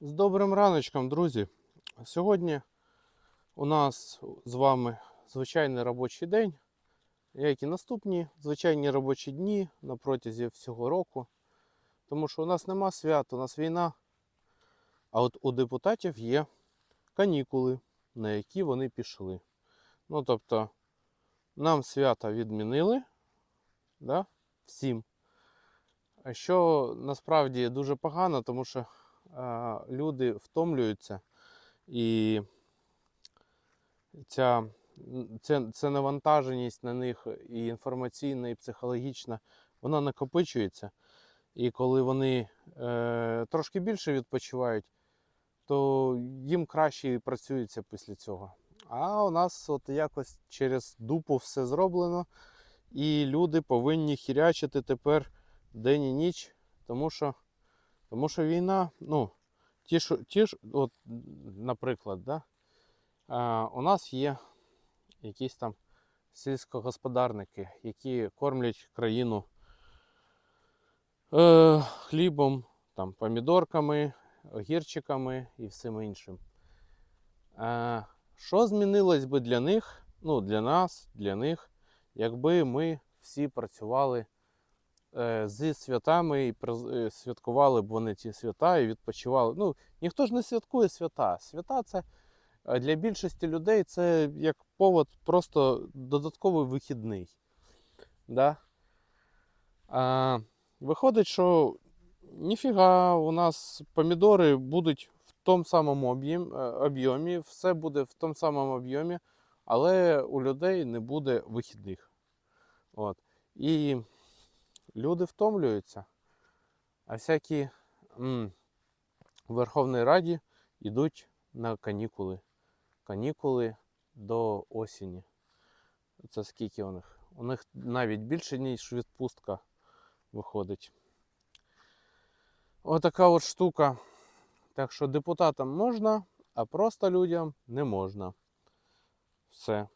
З добрим раночком, друзі. Сьогодні у нас з вами звичайний робочий день, як і наступні звичайні робочі дні на протязі всього року. Тому що у нас нема свят, у нас війна. А от у депутатів є канікули, на які вони пішли. Ну, тобто, нам свята відмінили, да? всім. А Що насправді дуже погано, тому що люди втомлюються і ця, це, це навантаженість на них і інформаційна, і психологічна, вона накопичується. І коли вони е, трошки більше відпочивають, то їм краще і працюється після цього. А у нас от якось через дупу все зроблено, і люди повинні хірячити тепер день і ніч, тому що, тому що війна, ну, ті, що, ті ж, от, наприклад, да, а, у нас є якісь там сільськогосподарники, які кормлять країну е, хлібом, там, помідорками, огірчиками і всім іншим. Е, що змінилось би для них, ну, для нас, для них, якби ми всі працювали е, зі святами і е, святкували б вони ці свята і відпочивали. Ну, ніхто ж не святкує свята. Свята це е, для більшості людей це як повод просто додатковий вихідний. Да? А, виходить, що ніфіга, у нас помідори будуть в тому самому об'єм- е, об'ємі, все буде в тому самому об'ємі, але у людей не буде вихідних. От. І люди втомлюються. А всякі м, Верховній Раді йдуть на канікули. Канікули до осені. Це скільки у них? У них навіть більше, ніж відпустка виходить. Отака от штука. Так що депутатам можна, а просто людям не можна. Все.